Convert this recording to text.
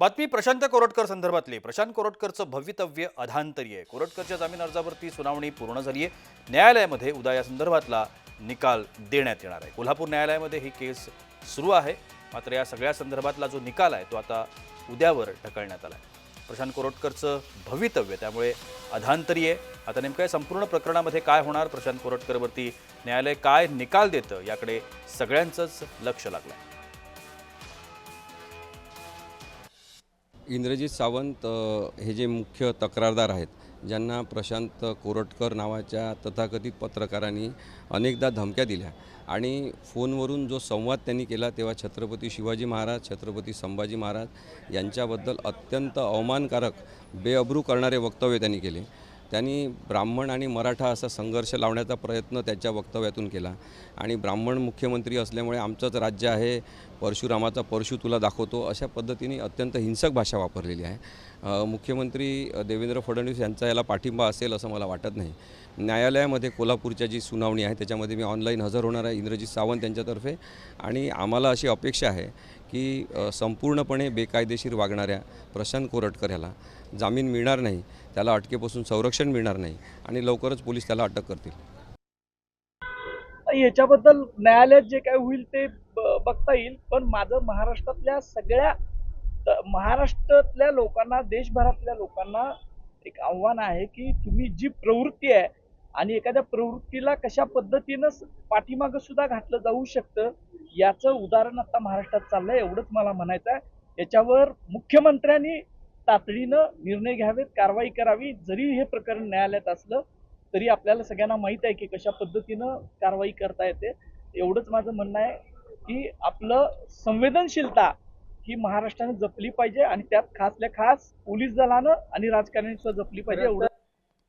बातमी प्रशांत कोरटकर संदर्भातली. प्रशांत कोरटकरचं भवितव्य अधांतरी आहे. कोरटकरच्या जामीन अर्जावरती सुनावणी पूर्ण झाली आहे न्यायालयामध्ये उद्या या संदर्भातला निकाल देण्यात येणार आहे. कोल्हापूर न्यायालयामध्ये ही केस सुरू आहे. मात्र या सगळ्या संदर्भातला जो निकाल आहे तो आता उद्यावर ढकलण्यात आला आहे प्रशांत कोरटकरचं भवितव्य त्यामुळे अधांतरी आहे. आता नेमकं या संपूर्ण प्रकरणामध्ये काय होणार? प्रशांत कोरटकरवरती न्यायालय काय निकाल देतं? याकडे सगळ्यांचंच लक्ष लागलं आहे इंद्रजित सावंत हे जे मुख्य तक्रारदार आहेत ज्यांना प्रशांत कोरटकर नावाच्या तथाकथित पत्रकारांनी अनेकदा धमक्या दिल्या आणि फोनवरून जो संवाद त्यांनी केला तेव्हा छत्रपती शिवाजी महाराज छत्रपती संभाजी महाराज यांच्याबद्दल अत्यंत अवमानकारक बेअब्रू करणारे वक्तव्य त्यांनी केले. त्यांनी ब्राह्मण आणि मराठा असा संघर्ष लावण्याचा प्रयत्न त्याच्या वक्तव्यातून केला. आणि ब्राह्मण मुख्यमंत्री असल्यामुळे आमचंच राज्य आहे परशुरामाचा परशु तुला दाखवतो अशा पद्धतीने अत्यंत हिंसक भाषा वापरलेली आहे. मुख्यमंत्री देवेंद्र फडणवीस यांचा याला पाठिंबा असेल असं मला वाटत नाही. न्यायालयामध्ये कोल्हापूरच्या जी सुनावणी आहे त्याच्यामध्ये मी ऑनलाईन हजर होणार आहे इंद्रजित सावंत यांच्यातर्फे आणि आम्हाला अशी अपेक्षा आहे की संपूर्णपणे बेकायदेशीर वागणाऱ्या प्रशांत कोरटकर याला जामीन मिळणार नाही. त्याला अटकेपासून संरक्षण मिळणार नाही आणि लवकरच पोलीस त्याला अटक करतील. याच्याबद्दल न्यायालयात जे काय होईल ते ब- बघता येईल पण माझं महाराष्ट्रातल्या सगळ्या महाराष्ट्रातल्या लोकांना देशभरातल्या लोकांना एक आव्हान आहे की तुम्ही जी प्रवृत्ती आहे आणि एखाद्या प्रवृत्तीला कशा पद्धतीनं पाठीमागं सुद्धा घातलं जाऊ शकतं याचं उदाहरण आता महाराष्ट्रात चाललंय एवढंच मला म्हणायचं आहे. याच्यावर मुख्यमंत्र्यांनी तातडीनं निर्णय घ्यावेत कारवाई करावी. जरी हे प्रकरण न्यायालयात असलं तरी आपल्याला सगळ्यांना माहीत आहे की कशा पद्धतीनं कारवाई करता येते. एवढंच माझं म्हणणं आहे की आपलं संवेदनशीलता ही महाराष्ट्राने जपली पाहिजे आणि त्यात खासल्या खास पोलीस दलानं आणि राजकारणी सुद्धा जपली पाहिजे एवढं